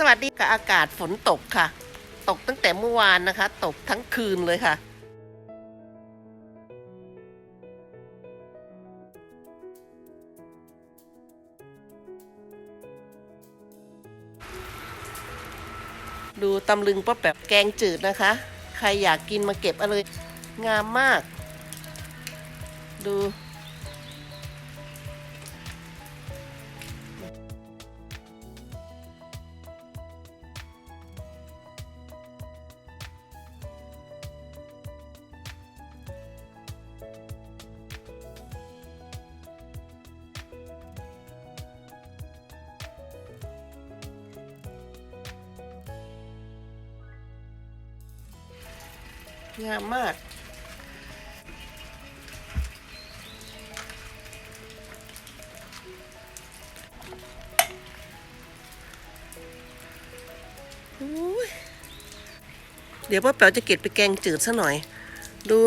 สวัสดีกับอากาศฝนตกค่ะ ตกตั้งแต่เมื่อวานนะคะ ตกทั้งคืนเลยค่ะ ดูตำลึงป้าแบบแกงจืดนะคะ ใครอยากกินมาเก็บเอาเลย งามมาก ดู งามมาก เดี๋ยวป้าแป๋วจะเก็บไปแกงจืดซะหน่อย ดู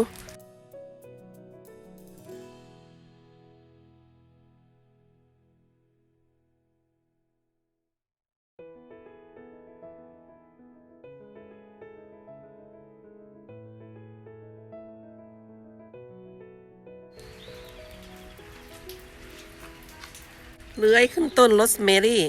เลื้อยขึ้นต้นโรสเมรี่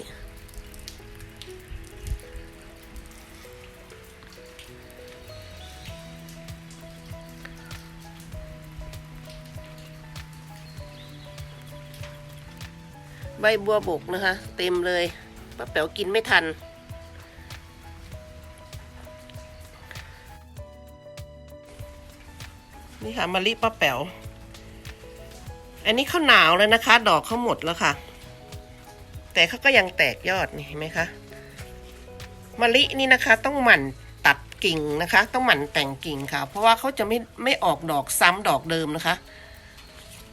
ใบบัวบกนะคะ เต็มเลยป้าแป๋วกินไม่ทันนี่ค่ะมะลิป้าแป๋ว อันนี้เขาหนาวแล้วนะคะ ดอกเขาหมดแล้วค่ะ แต่เขาก็ยังแตกยอดนี่เห็นไหมคะมะลินี่นะคะต้องหมั่นตัดกิ่งนะคะ ต้องหมั่นแต่งกิ่งค่ะ เพราะว่าเขาจะไม่ไม่ออกดอกซ้ำดอกเดิมนะคะ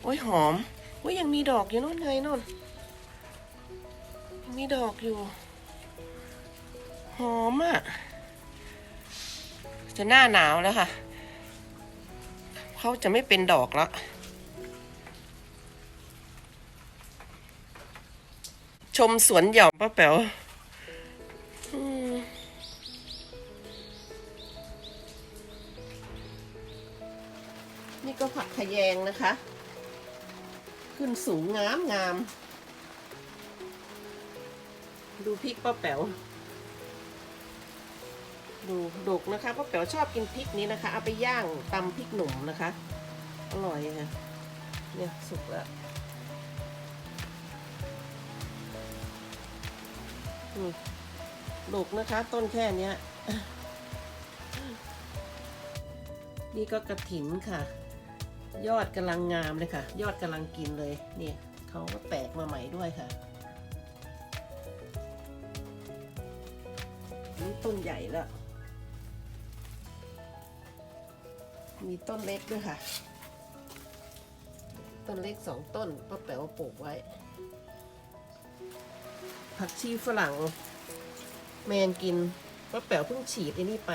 โอ้ยหอมโอ้ยยังมีดอกอยู่นู่นไงนู่นยังมีดอกอยู่ หอมอะ่ะจะหน้าหนาวแล้วค่ะเขาจะไม่เป็นดอกแล้ว ชมสวนหย่อมป้าแป๋วนี่ก็ผักขยงนะคะ ขึ้นสูงงามงาม ดูพริกป้าแป๋วดูดกนะคะป้าแป๋วชอบกินพริกนี้นะคะ เอาไปย่างตำพริกหนุ่มนะคะ อร่อยค่ะเนี่ยสุกแล้ว อืมดกนะคะต้นแค่เนี้ย นี่ก็กระถินค่ะ ยอดกำลังงามเลยค่ะ ยอดกำลังกินเลย เนี่ยเขาก็แตกมาใหม่ด้วยค่ะนี่ต้นใหญ่แล้ว มีต้นเล็กด้วยค่ะ ต้นเล็กสองต้นป้าแป๋วปลูกไว้ ผักชีฝรั่ง แมนกินป้าแป๋วเพิ่งฉีดไอ้นี่ไป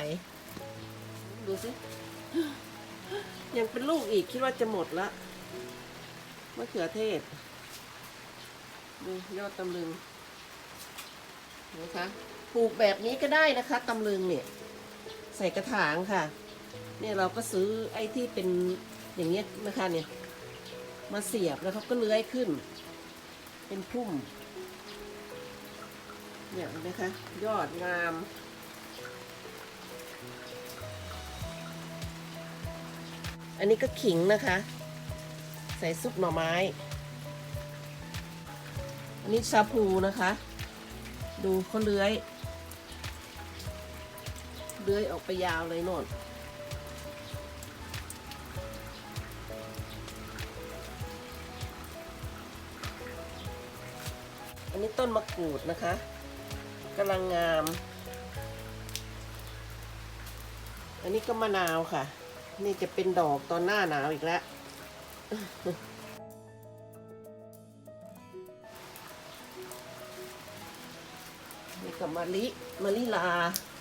ดูสิ ยังเป็นลูกอีกคิดว่าจะหมดละมะเขือเทศ ดูยอดตำลึงนะคะปลูกแบบนี้ก็ได้นะคะตำลึงเนี่ย ใส่กระถางค่ะ เนี่ยเราก็ซื้อไอ้ที่เป็นอย่างเงี้ยนะคะเนี่ย มาเสียบแล้วเขาก็เลื้อยขึ้น เป็นพุ่ม เนี่ยนะคะ ยอดงาม อันนี้ก็ขิงนะคะ ใส่ซุปหน่อไม้ อันนี้ชาพูนะคะ ดูเขาเลื้อย เลื้อยออกไปยาวเลยโน่นอันนี้ต้นมะกรูดนะคะ กำลังงาม อันนี้ก็มะนาวค่ะ นี่จะเป็นดอกตอนหน้าหนาวอีกแล้วนี่กับมะลิมะลิลา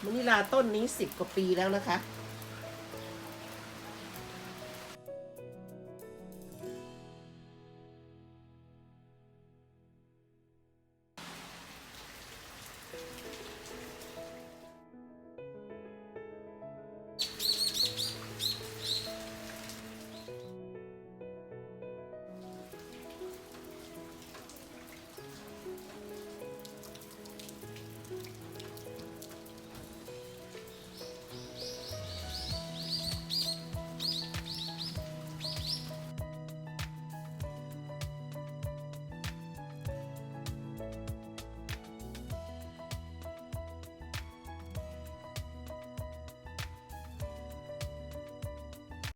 มะลิลาต้นนี้สิบกว่าปีแล้วนะคะ